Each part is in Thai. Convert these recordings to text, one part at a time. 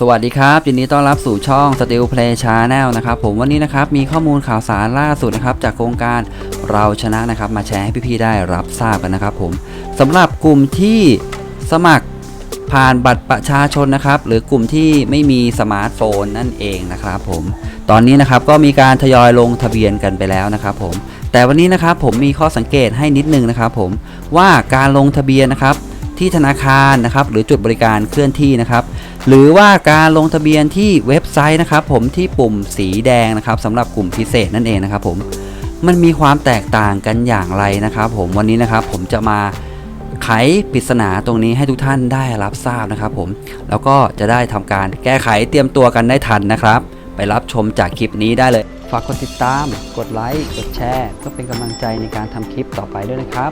สวัสดีครับยินดีต้อนรับสู่ช่อง Steel Play Channel นะครับผมวันนี้นะครับมีข้อมูลข่าวสารล่าสุดนะครับจากโครงการเราชนะนะครับมาแชร์ให้พี่ๆได้รับทราบกันนะครับผมสำหรับกลุ่มที่สมัครผ่านบัตรประชาชนนะครับหรือกลุ่มที่ไม่มีสมาร์ทโฟนนั่นเองนะครับผมตอนนี้นะครับก็มีการทยอยลงทะเบียนกันไปแล้วนะครับผมแต่วันนี้นะครับผมมีข้อสังเกตให้นิดนึงนะครับผมว่าการลงทะเบียนนะครับ ที่ธนาคารนะครับหรือจุดบริการเคลื่อนที่นะครับ หรือว่าการลงทะเบียนที่เว็บไซต์นะครับ ผมที่ปุ่มสีแดงนะครับสำหรับกลุ่มพิเศษนั่นเองนะครับ ผมมันมีความแตกต่างกันอย่างไรนะครับ ผมวันนี้นะครับผมจะมาไขปริศนาตรงนี้ให้ทุกท่านได้รับทราบนะครับ ผมแล้วก็จะได้ทำการแก้ไขเตรียมตัวกันได้ทันนะครับ ไปรับชมจากคลิปนี้ได้เลย ฝากกดติดตาม กดไลค์ กดแชร์ก็เป็นกำลังใจในการทำคลิปต่อไปด้วยนะครับ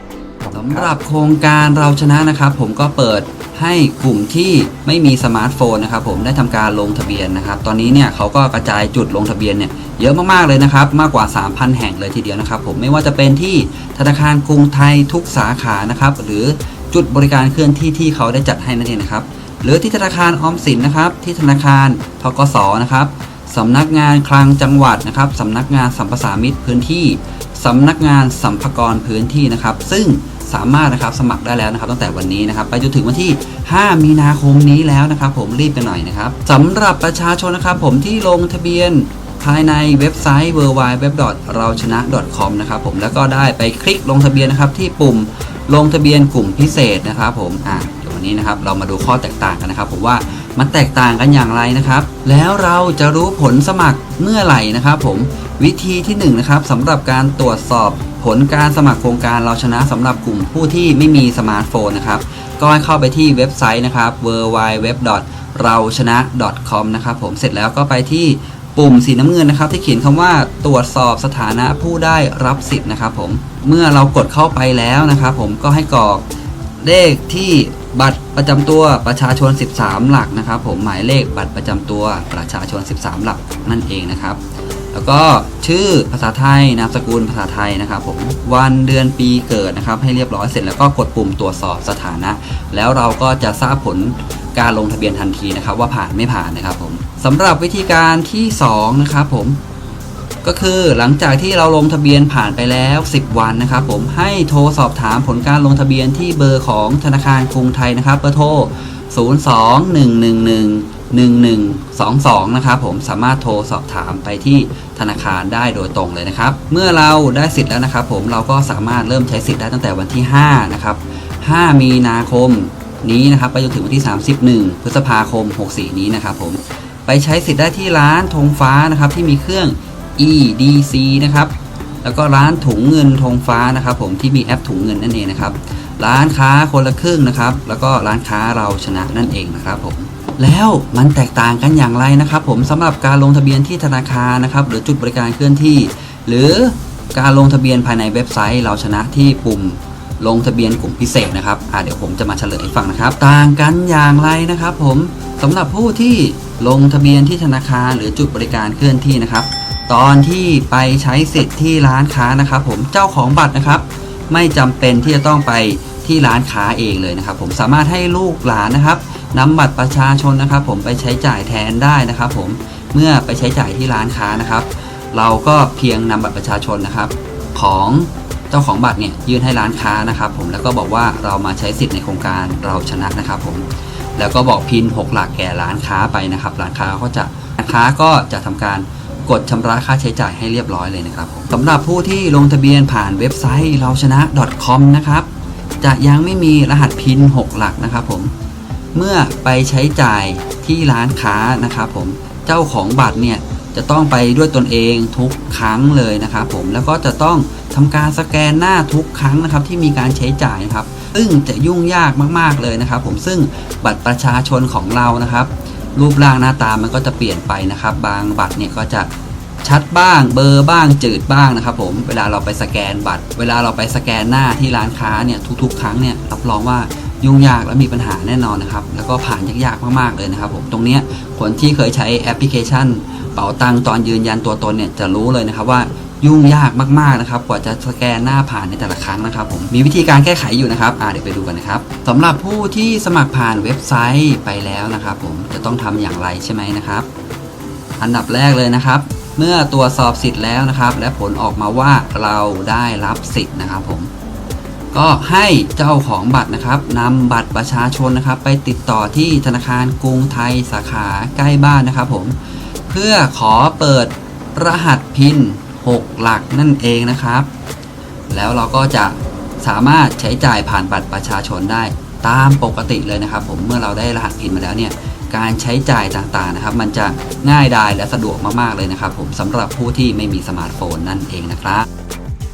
สำหรับโครงการเราชนะนะครับ ผมก็เปิดให้กลุ่มที่ไม่มีสมาร์ทโฟนนะครับผมได้ทำการลงทะเบียนนะครับ ตอนนี้เนี่ยเขาก็กระจายจุดลงทะเบียนเนี่ยเยอะมากๆเลยนะครับ มากกว่า 3,000 แห่งเลยทีเดียวนะครับ ผมไม่ว่าจะเป็นที่ธนาคารกรุงไทยทุกสาขานะครับ หรือจุดบริการเคลื่อนที่ที่เขาได้จัดให้นั่นเองนะครับ หรือที่ธนาคารออมสินนะครับ ที่ธนาคารทกสนะครับ สำนักงานคลังจังหวัดนะครับสำนักงานสัมปสามิตพื้นที่สำนักงานสัมภากรพื้นที่นะครับ ซึ่งสามารถนะครับสมัครได้แล้วนะครับตั้งแต่วันนี้นะครับไปจนถึงวันที่ 5 มีนาคมนี้แล้วนะครับ ผมรีบไปหน่อยนะครับสำหรับประชาชนนะครับผมที่ลงทะเบียนภายในเว็บไซต์ w w w เราชนะ .com นะครับผมแล้วก็ได้ไปคลิกลงทะเบียนนะครับที่ปุ่มลงทะเบียนกลุ่มพิเศษนะครับผมอะเดี๋ยววันนี้นะครับเรามาดูข้อแตกต่างกันนะครับผมว่า มันแตกต่างกันอย่างไรนะครับ แล้วเราจะรู้ผลสมัครเมื่อไหร่นะครับผมวิธีที่1นงนะครับสำหรับการตรวจสอบผลการสมัครโครงการเราชนะสำหรับกลุ่มผู้ที่ไม่มีสมาร์ทโฟนนะครับก็ให้เข้าไปที่เว็บไซต์นะครับ w w w เราชนะ .com นะครับผมเสร็จแล้วก็ไปที่ปุ่มสีน้ำเงินนะครับ ที่เขียนคำว่าตรวจสอบสถานะผู้ได้รับสิทธิ์นะครับผมเมื่อเรากดเข้าไปแล้วนะครับ ผมก็ให้กรอก เลขที่บัตรประจำตัวประชาชน 13 หลักนะครับ ผมหมายเลขบัตรประจำตัวประชาชน 13 หลักนั่นเองนะครับ แล้วก็ชื่อภาษาไทยนามสกุลภาษาไทยนะครับ ผมวันเดือนปีเกิดนะครับ ให้เรียบร้อยเสร็จแล้วก็กดปุ่มตรวจสอบสถานะ แล้วเราก็จะทราบผลการลงทะเบียนทันทีนะครับ ว่าผ่านไม่ผ่านนะครับ ผมสำหรับวิธีการที่2นะครับ ผม ก็คือหลังจากที่เราลงทะเบียนผ่านไปแล้ว 10 วันนะครับผมให้โทรสอบถามผลการลงทะเบียนที่เบอร์ของธนาคารกรุงไทยนะครับเบอร์โทร 02-111-1122 นะครับผมสามารถโทรสอบถามไปที่ธนาคารได้โดยตรงเลยนะครับ เมื่อเราได้สิทธิ์แล้วนะครับผมเราก็สามารถเริ่มใช้สิทธิ์ได้ตั้งแต่วันที่ 5 นะครับ 5 มีนาคมนี้นะครับไปจนถึงวันที่ 31 พฤษภาคม 64 นี้นะครับผมไปใช้สิทธิ์ได้ที่ร้านธงฟ้านะครับที่มีเครื่อง EDC นะครับแล้วก็ร้านถุงเงินธงฟ้านะครับ ผมที่มีแอปถุงเงินนั่นเองนะครับ ร้านค้าคนละครึ่งนะครับ แล้วก็ร้านค้าเราชนะนั่นเองนะครับผมแล้วมันแตกต่างกันอย่างไรนะครับ ผมสำหรับการลงทะเบียนที่ธนาคารนะครับ หรือจุดบริการเคลื่อนที่ หรือการลงทะเบียนภายในเว็บไซต์เราชนะที่ปุ่มลงทะเบียนกลุ่มพิเศษนะครับอ่าเดี๋ยวผมจะมาเฉลยให้ฟังนะครับ ต่างกันอย่างไรนะครับ ผมสำหรับผู้ที่ลงทะเบียนที่ธนาคารหรือจุดบริการเคลื่อนที่นะครับ ตอนที่ไปใช้สิทธิ์ที่ร้านค้านะครับ ผมเจ้าของบัตรนะครับ ไม่จำเป็นที่จะต้องไปที่ร้านค้าเองเลยนะครับ ผมสามารถให้ลูกหลานนะครับนำบัตรประชาชนนะครับ ผมไปใช้จ่ายแทนได้นะครับ ผมเมื่อไปใช้จ่ายที่ร้านค้านะครับ เราก็เพียงนำบัตรประชาชนนะครับ ของเจ้าของบัตรเนี่ยยื่นให้ร้านค้านะครับ ผมแล้วก็บอกว่าเรามาใช้สิทธิ์ในโครงการเราชนะนะครับ ผมแล้วก็บอกพิน 6 หลักแก่ร้านค้าไปนะครับ ร้านค้าก็จะร้านค้าก็จะทำการ กดชำระค่าใช้จ่ายให้เรียบร้อยเลยนะครับสำหรับผู้ที่ลงทะเบียนผ่านเว็บไซต์เราชนะ .com นะครับจะยังไม่มีรหัสพิน 6 หลักนะครับผมเมื่อไปใช้จ่ายที่ร้านค้านะครับผมเจ้าของบัตรเนี่ยจะต้องไปด้วยตนเองทุกครั้งเลยนะครับผมแล้วก็จะต้องทำการสแกนหน้าทุกครั้งนะครับที่มีการใช้จ่ายนะครับ ซึ่งจะยุ่งยากมากๆเลยนะครับ ผมซึ่งบัตรประชาชนของเรานะครับ รูปร่างหน้าตามันก็จะเปลี่ยนไปนะครับ บางบัตรเนี่ยก็จะชัดบ้างเบอร์บ้างจืดบ้างนะครับผมเวลาเราไปสแกนบัตร เวลาเราไปสแกนหน้าที่ร้านค้าเนี่ยทุกๆ ครั้งเนี่ยรับรองว่ายุ่งยากและมีปัญหาแน่นอนนะครับ แล้วก็ผ่านยากๆมากๆเลยนะครับผมตรงนี้คนที่เคยใช้แอปพลิเคชัน เป๋าตังค์ตอนยืนยันตัวตนเนี่ยจะรู้เลยนะครับว่า ยุ่งยากมากๆนะครับกว่าจะสแกนหน้าผ่านในแต่ละครั้งนะครับผมมีวิธีการแก้ไขอยู่นะครับอ่าเดี๋ยวไปดูกันนะครับสำหรับผู้ที่สมัครผ่านเว็บไซต์ไปแล้วนะครับผมจะต้องทำอย่างไรใช่ไหมนะครับ อันดับแรกเลยนะครับ เมื่อตรวจสอบสิทธิ์แล้วนะครับ และผลออกมาว่าเราได้รับสิทธิ์นะครับผมก็ให้เจ้าของบัตรนะครับนำบัตรประชาชนนะครับ ไปติดต่อที่ธนาคารกรุงไทยสาขาใกล้บ้านนะครับผม เพื่อขอเปิดรหัสพิน 6 หลักนั่นเองนะครับ แล้วเราก็จะสามารถใช้จ่ายผ่านบัตรประชาชนได้ตามปกติเลยนะครับ ผมเมื่อเราได้รหัสพินมาแล้วเนี่ยการใช้จ่ายต่างๆนะครับ มันจะง่ายดายและสะดวกมากๆเลยนะครับ ผมสำหรับผู้ที่ไม่มีสมาร์ทโฟนนั่นเองนะครับ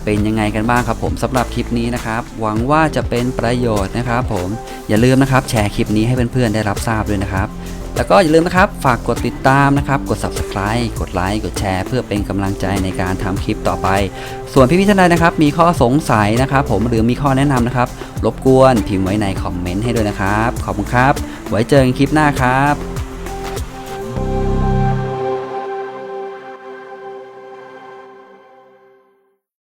เป็นยังไงกันบ้างครับผมสำหรับคลิปนี้นะครับ หวังว่าจะเป็นประโยชน์นะครับ ผมอย่าลืมนะครับแชร์คลิปนี้ให้เพื่อนๆได้รับทราบด้วยนะครับ แล้วก็อย่าลืมนะครับ ฝากกดติดตามนะครับ กด subscribe กดไลค์ กดแชร์ เพื่อเป็นกำลังใจในการทำคลิปต่อไป ส่วนพี่ๆท่านใดนะครับ มีข้อสงสัยนะครับ ผมหรือมีข้อแนะนำนะครับ รบกวนพิมพ์ไว้ในคอมเมนต์ให้ด้วยนะครับ ขอบคุณครับ ไว้เจอกันคลิปหน้าครับ